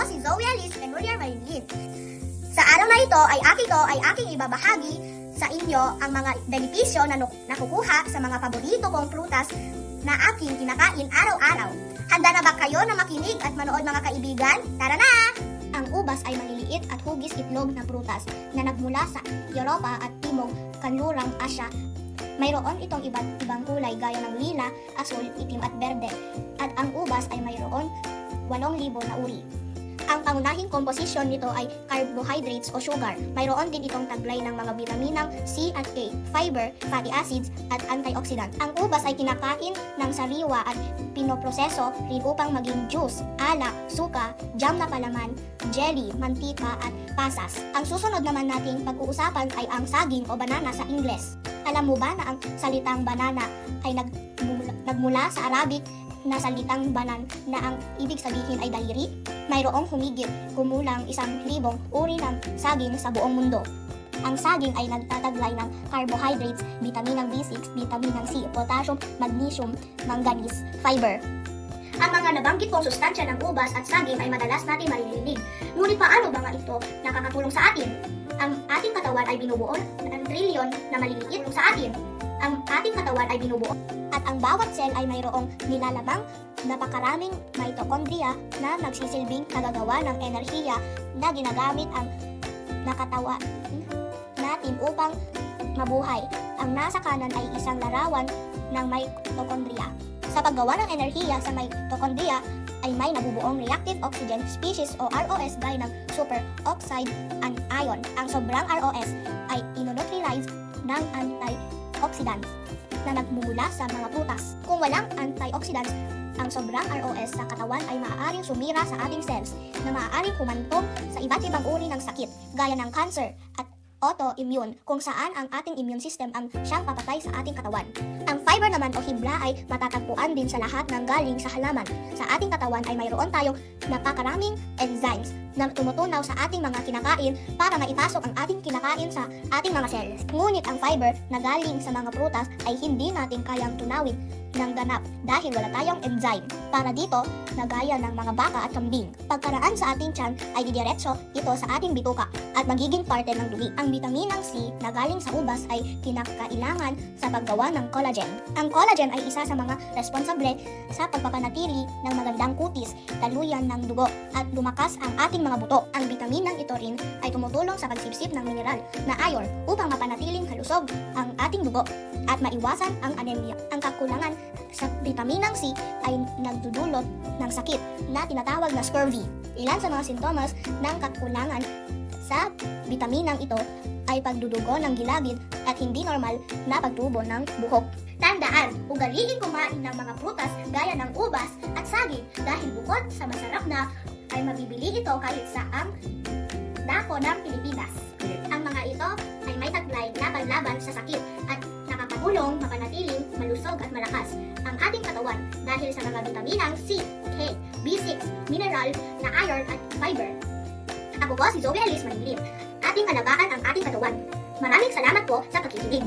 ako si Zoe Alice Menulia Marilyn. Sa araw na ito ay akito ay aking ibabahagi sa inyo ang mga benepisyo na nakukuha sa mga paborito kong prutas na aking kinakain araw-araw. Handa na ba kayo na makinig at manood mga kaibigan? Tara na! Ang ubas ay maliliit at hugis itlog na prutas na nagmula sa Europa at Timog, Kanlurang Asya Mayroon itong iba't ibang kulay gaya ng lila, asul, itim at berde. At ang ubas ay mayroon 8,000 na uri. Ang pangunahing komposisyon nito ay carbohydrates o sugar. Mayroon din itong taglay ng mga bitaminang C at K, fiber, fatty acids, at antioxidant. Ang ubas ay kinakain ng sariwa at pinoproseso rin upang maging juice, alak, suka, jam na palaman, jelly, mantika, at pasas. Ang susunod naman nating pag-uusapan ay ang saging o banana sa Ingles. Alam mo ba na ang salitang banana ay nagmula, nagmula sa Arabic na salitang banan na ang ibig sabihin ay daliri? Mayroong humigit kumulang isang libong uri ng saging sa buong mundo. Ang saging ay nagtataglay ng carbohydrates, bitaminang B6, bitaminang C, potassium, magnesium, manganese, fiber. Ang mga nabanggit kong sustansya ng ubas at saging ay madalas natin maririnig. Ngunit paano ba nga ito nakakatulong sa atin? Ang ating katawan ay binubuo ng trilyon na maliliit sa atin. Ang ating katawan ay binubuo at ang bawat cell ay mayroong nilalabang napakaraming mitochondria na nagsisilbing nagagawa ng enerhiya na ginagamit ang nakatawa natin upang mabuhay. Ang nasa kanan ay isang larawan ng mitochondria. Sa paggawa ng enerhiya sa mitochondria ay may nabubuong reactive oxygen species o ROS gaya ng superoxide anion. Ang sobrang ROS ay inoneutralize ng antioxidants na nagmumula sa mga prutas. Kung walang antioxidants, ang sobrang ROS sa katawan ay maaaring sumira sa ating cells na maaaring humantong sa iba't ibang uri ng sakit gaya ng cancer at autoimmune kung saan ang ating immune system ang siyang papatay sa ating katawan. Ang fiber naman o hibla ay matatagpuan din sa lahat ng galing sa halaman. Sa ating katawan ay mayroon tayong napakaraming enzymes na tumutunaw sa ating mga kinakain para maipasok ang ating kinakain sa ating mga cells. Ngunit ang fiber na galing sa mga prutas ay hindi natin kayang tunawin ng ganap dahil wala tayong enzyme. Para dito, na gaya ng mga baka at kambing. Pagkaraan sa ating tiyan ay didiretso ito sa ating bituka at magiging parte ng dumi. Ang bitaminang C na galing sa ubas ay kinakailangan sa paggawa ng collagen. Ang collagen ay isa sa mga responsable sa pagpapanatili ng magandang kutis, taluyan ng dugo at lumakas ang ating mga buto. Ang bitaminang ito rin ay tumutulong sa pagsipsip ng mineral na iron upang mapanatiling kalusog ang ating dugo at maiwasan ang anemia. Ang kakulangan sa bitaminang C ay nagdudulot ng sakit na tinatawag na scurvy. Ilan sa mga sintomas ng kakulangan sa bitaminang ito ay pagdudugo ng gilagid at hindi normal na pagtubo ng buhok. Tandaan, ugaliin kumain ng mga prutas gaya ng ubas at saging dahil bukod sa masarap na ay mabibili ito kahit sa ang dako ng Pilipinas. Ang mga ito ay may taglay laban-laban sa sakit at nakakatulong mapanatiling malusog at malakas dahil sa mga bitaminang C, K, B6, mineral na iron at fiber. Ako po si Zoe Alice Manilim. Ating alagaan ang ating katawan. Maraming salamat po sa pakikinig.